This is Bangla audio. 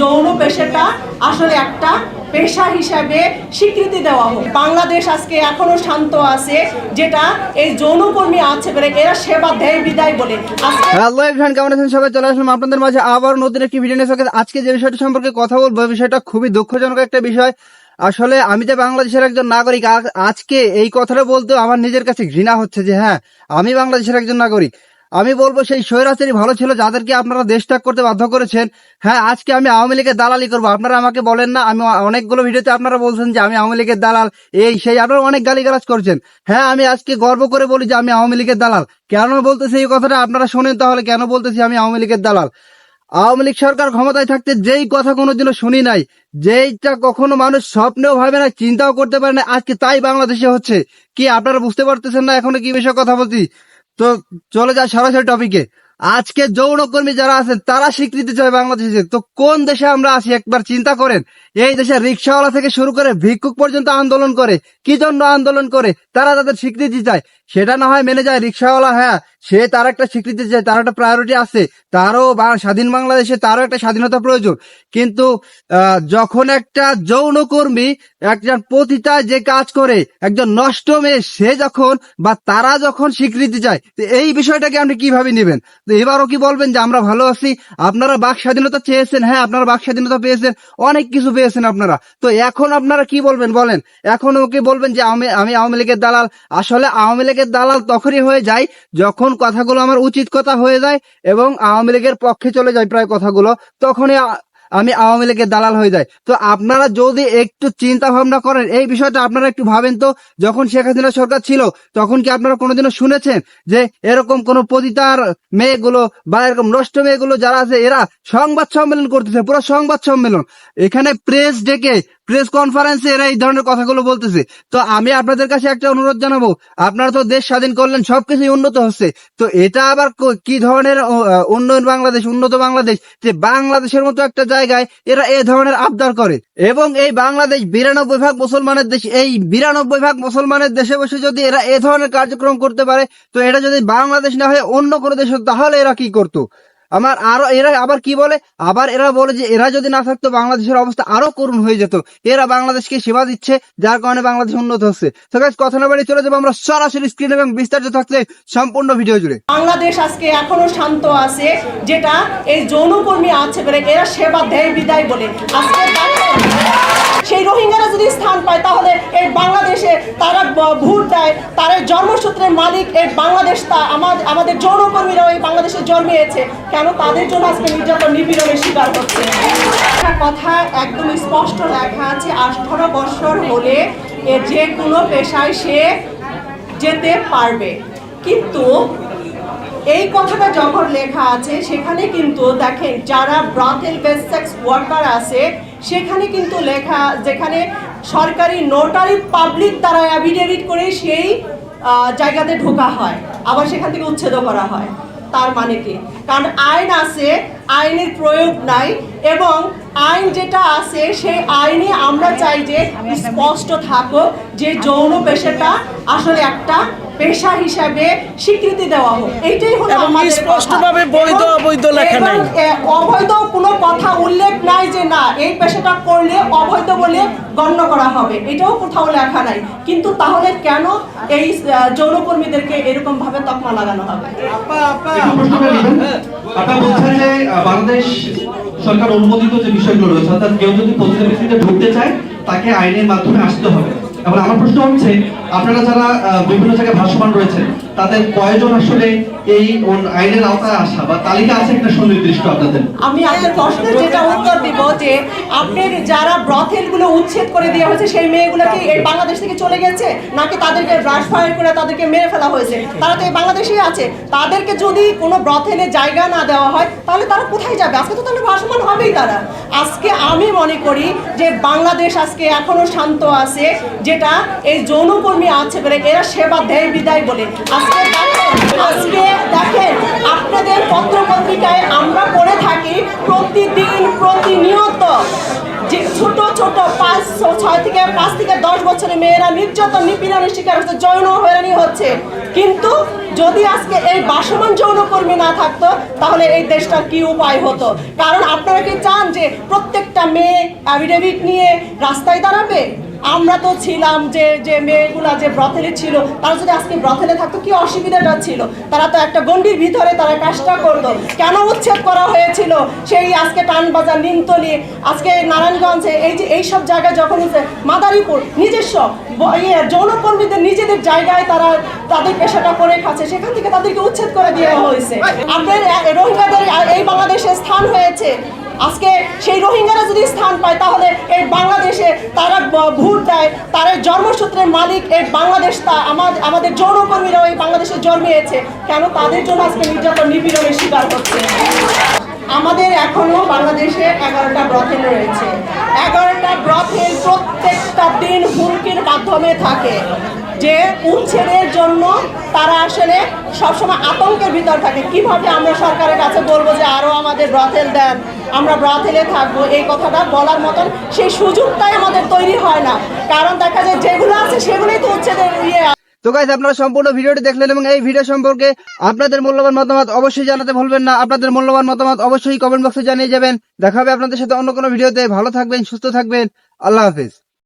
যৌন পেশাটা আসলে একটা পেশা হিসাবে স্বীকৃতি দেওয়া হোক। বাংলাদেশ আজকে এখনও শান্ত আছে, যেটা এই যৌনকর্মী আছে বলে এরা সেবা দেয় বিদায় বলে। হ্যালো এভরিওয়ান, কেমন আছেন সবাই? চলে আসলাম আপনাদের মাঝে আবার নতুন একটি ভিডিও নিয়ে। আজকে যে বিষয়টা সম্পর্কে কথা বলব বিষয়টা খুবই দুঃখজনক একটা বিষয়। আসলে আমি যে বাংলাদেশের একজন নাগরিক আজকে এই কথাটা বলতে আমার নিজের কাছে ঘৃণা হচ্ছে যে হ্যাঁ আমি বাংলাদেশের একজন নাগরিক। আমি বলব সেই স্বৈরাচারী ভালো ছিল যাদেরকে আপনারা দেশ ত্যাগ করতে বাধ্য করেছেন। হ্যাঁ আজকে আমি আওয়ামী লীগের দালালি করব। আপনারা আমাকে বলেন না, আমি অনেকগুলো ভিডিওতে আপনারা বলছেন যে আমি আওয়ামী লীগের দালাল, এই সেই, আপনারা অনেক গালিগালাজ করছেন। হ্যাঁ আমি আজকে গর্ব করে বলি যে আমি আওয়ামী লীগের দালাল। কেন বলতেছি এই কথাটা? আপনারা শোনেন তাহলে কেন বলতেছি আমি আওয়ামী লীগের দালাল? আওয়ামী লীগ সরকার ক্ষমতায় থাকতে যেই কথা কোনোদিনও শুনি নাই, যেইটা কখনো মানুষ স্বপ্নেও ভাবে না, চিন্তাও করতে পারে না, আজকে তাই বাংলাদেশে হচ্ছে। কি আপনারা বুঝতে পারতেছেন না এখনও কি বিষয়ে কথা বলছি? তো চলে যায় সরাসরি টপিকে আজকে যৌনকর্মী যারা আছেন, তারা স্বীকৃতি চায় বাংলাদেশে। তো কোন দেশে আমরা আছি, একবার চিন্তা করেন। এই দেশে রিক্সাওয়ালা থেকে শুরু করে ভিক্ষুক পর্যন্ত আন্দোলন করে। কি জন্য আন্দোলন করে? তারা তাদের স্বীকৃতি চায়। সেটা না হয় মেনে যায়, রিক্সাওয়ালা হ্যাঁ সে তার একটা স্বীকৃতি চায় তার একটা প্রায়োরিটি আছে, তারও বা- স্বাধীন বাংলাদেশে তারও একটা স্বাধীনতা প্রয়োজন। কিন্তু যখন একটা যৌনকর্মী একজন পতিতা যে কাজ করে, একজন নষ্ট মেয়ে, সে যখন বা তারা যখন স্বীকৃতি চায় এই বিষয়টাকে আপনি কীভাবে নেবেন? তো এবারও কি বলবেন যে আমরা ভালো আছি? আপনারা বাক স্বাধীনতা চেয়েছেন হ্যাঁ আপনারা বাক স্বাধীনতা পেয়েছেন, অনেক কিছু পেয়েছেন আপনারা। তো এখন আপনারা কি বলবেন বলেন? এখন ওকে বলবেন যে আমি আমি আওয়ামী লীগের দালাল। আসলে আওয়ামী লীগের দালাল তখনই হয়ে যায় যখন কথাগুলো আমার উচিত কথা হয়ে যায় এবং আওয়ামী লীগের পক্ষে চলে যায় প্রায় কথাগুলো, তখনই আমি আওয়ামী লীগের দালাল হয়ে যায় তো আপনারা যদি একটু চিন্তা ভাবনা করেন, এই বিষয়টা আপনারা একটু ভাবেন তো, যখন শেখ হাসিনা সরকার ছিল, তখন কি আপনারা কোনোদিনও শুনেছেন যে এরকম কোন পতিতার মেয়েগুলো বা এরকম নষ্ট মেয়েগুলো যারা আছে, এরা সংবাদ সম্মেলন করতেছে, পুরো সংবাদ সম্মেলন। এখানে প্রেস ডেকে প্রেস কনফারেন্সে এরা এই ধরনের কথাগুলো বলতেছে। তো আমি আপনাদের কাছে একটা অনুরোধ জানাব, আপনারা তো দেশ স্বাধীন করলেন, সবকিছুই উন্নত হচ্ছে। তো এটা আবার কি ধরনের উন্নয়ন বাংলাদেশ, উন্নত বাংলাদেশ? যে বাংলাদেশের মতো একটা জায়গায় এরা এ ধরনের আবদার করে। এবং এই বাংলাদেশ বিরানব্বই ভাগ মুসলমানের দেশ, এই বিরানব্বই ভাগ মুসলমানের দেশে বসে যদি এরা এ ধরনের কার্যক্রম করতে পারে, তো এটা যদি বাংলাদেশ না হয়ে অন্য কোনো দেশ, তাহলে এরা কি করতো? আমার আরও, এরা আবার কি বলে? আবার এরা বলে যে, এরা যদি না থাকতো, বাংলাদেশের অবস্থা আরও করুণ হয়ে যেত। এরা বাংলাদেশকে সেবা দিচ্ছে, যার কারণে বাংলাদেশ উন্নত হচ্ছে। কথা না বাড়ি চলে যাব আমরা সরাসরি স্ক্রিন এবং বিস্তারিত থাকলে সম্পূর্ণ ভিডিও জুড়ে। বাংলাদেশ আজকে এখনও শান্ত আছে, যেটা এই যৌনকর্মী আছে, এরা সেবা দেয় বিদায় বলে। আজকে সেই রোহিঙ্গারা যদি স্থান পায়, তাহলে এই বাংলাদেশে তারা ভোট দেয়। তারা জন্মসূত্রের মালিক এই বাংলাদেশ, তা- আমাদের আমাদের যৌনকর্মীরাও এই বাংলাদেশে জন্মিয়েছে। কেন তাদের জন্য আজকে নির্যাতন নিপীড়নের শিকার একটা কথা একদম স্পষ্ট লেখা আছে, আঠারো বছর হলে যে কোনো পেশায় সে যেতে পারবে। কিন্তু এই কথাটা যখন লেখা আছে, সেখানে কিন্তু দেখেন যারা ব্রাথেল বেস সেক্স ওয়ার্কার আছে সেখানে কিন্তু লেখা যেখানে সরকারি নোটারি পাবলিক দ্বারা অ্যাফিডেভিট করে সেই জায়গাতে ঢোকা হয়। আবার সেখান থেকে উচ্ছেদ করা হয় তার মানে কি? কারণ আইন আছে আইনের প্রয়োগ নাই এবং আইন যেটা আছে সেই আইনে আমরা চাই যে স্পষ্ট থাকুক যে যৌন পেশাটা আসলে একটা পেশা হিসাবে স্বীকৃতি দেওয়া হোক। এইটাই হলো আমাদের স্পষ্টভাবে বৈধ এবং- অবৈধ লেখা নাই। অবৈধ কোনো কথা নাই যে না এই পেশাটা করলে অবৈধ বলে গণ্য করা হবে। এটাও কোথাও লেখা নাই। কিন্তু তাহলে কেন এই যৌনকর্মীদেরকে এরকম ভাবে তকমা লাগানো হবে? একটু আপনারা বলছেন যে বাংলাদেশ সরকার অনুমোদিত যে বিষয়গুলো রয়েছে অর্থাৎ কেউ যদি প্রতিটা ব্যক্তিতে ঢুকতে চায় তাকে আইনের মাধ্যমে আসতে হবে। এবার আমার প্রশ্ন হচ্ছে আপনারা যারা বিভিন্ন জায়গায় ভাসমান রয়েছেন তাদের কয়জন আসলে এই আইনের আওতায় আসা বা তালিকা আছে একটা সুনির্দিষ্ট আপনাদের? আমি আপনার প্রশ্নের যেটা উত্তর দিব যে যারা ব্রথেলগুলো উচ্ছেদ করে দেওয়া হয়েছে, সেই মেয়েগুলো কি এই বাংলাদেশ থেকে চলে গেছে, নাকি তাদেরকে ফায়ার করে তাদেরকে মেরে ফেলা হয়েছে? তারা তো এই বাংলাদেশেই আছে। তাদেরকে যদি কোনো ব্রথেলে জায়গা না দেওয়া হয়, তাহলে তারা কোথায় যাবে? আজকে তো তাহলে ভাসমান হবেই তারা। আজকে আমি মনে করি যে বাংলাদেশ আজকে এখনও শান্ত আছে, যেটা এই যৌনকর্মী আছে বলে, এরা সেবা দেয় বিদায় বলে। আজকে দেখেন আপনাদের পত্র পত্রিকায় আমরা পড়ে থাকি প্রতিদিন, প্রতিনিয়ত যে ছোট ছোট পাঁচ ছয় থেকে পাঁচ থেকে দশ বছরের মেয়েরা নির্যাতন, নিপীড়নের শিকার হচ্ছে, যৌন হয়রানি হচ্ছে। কিন্তু যদি আজকে এই বাসমান যৌনকর্মী না থাকতো, তাহলে এই দেশটার কি উপায় হতো? কারণ আপনারা কি চান যে প্রত্যেকটা মেয়ে অ্যাফিডেভিট নিয়ে রাস্তায় দাঁড়াবে? আমরা তো ছিলাম যে যে মেয়েগুলা যে ব্রথেলে ছিল তারা যদি আজকে ব্রথেলে থাকতো কি অসুবিধাটা ছিল? তারা তো একটা গণ্ডির ভিতরে তারা কাজটা করতো। কেন উচ্ছেদ করা হয়েছিল? সেই আজকে টানবাজার নিমতলি আজকে নারায়ণগঞ্জে এই যে এইসব জায়গায় যখন হচ্ছে মাদারীপুর নিজস্ব ইয়ে যৌনকর্মীদের নিজেদের জায়গায় তারা তাদের পেশাটা করে খাচ্ছে সেখান থেকে তাদেরকে উচ্ছেদ করে দেওয়া হয়েছে। আহ, রোহিঙ্গাদের এই বাংলাদেশে স্থান হয়েছে। আজকে সেই রোহিঙ্গারা যদি স্থান পায় তাহলে এই বাংলাদেশে তারা ব- ভোট দেয় তারা জন্মসূত্রের মালিক এই বাংলাদেশ তা আমাদের আমাদের যৌনকর্মীরাও এই বাংলাদেশে জন্মিয়েছে। কেন? তাদের জন্য আজকে নির্যাতন, নিপীড়নের শিকার হচ্ছে আমাদের এখনও বাংলাদেশে এগারোটা ব্রথেল রয়েছে। এগারোটা ব্রথেল প্রত্যেকটা দিন হুমকির মাধ্যমে থাকে যে উচ্ছেদের জন্য তারা আসলে সবসময় আতঙ্কের ভিতর থাকে। কীভাবে আমরা সরকারের কাছে বলব যে আরও আমাদের ব্রথেল দেন? আমরা ব্রাজিলে থাকব, এই কথাটা বলার মতন সেই সুযোগটাই আমাদের তৈরি হয় না। কারণ দেখা যায় যেগুলো আছে সেগুলোই তো হচ্ছে ইয়ে তো গাইজ আপনারা সম্পূর্ণ ভিডিওটি দেখলেন এবং এই ভিডিও সম্পর্কে আপনাদের মূল্যবান মতামত অবশ্যই জানাতে ভুলবেন না। আপনাদের মূল্যবান মতামত অবশ্যই কমেন্ট বক্সে জানিয়ে যাবেন। দেখা হবে আপনাদের সাথে অন্য কোনো ভিডিওতে। ভালো থাকবেন, সুস্থ থাকবেন। আল্লাহ হাফিজ।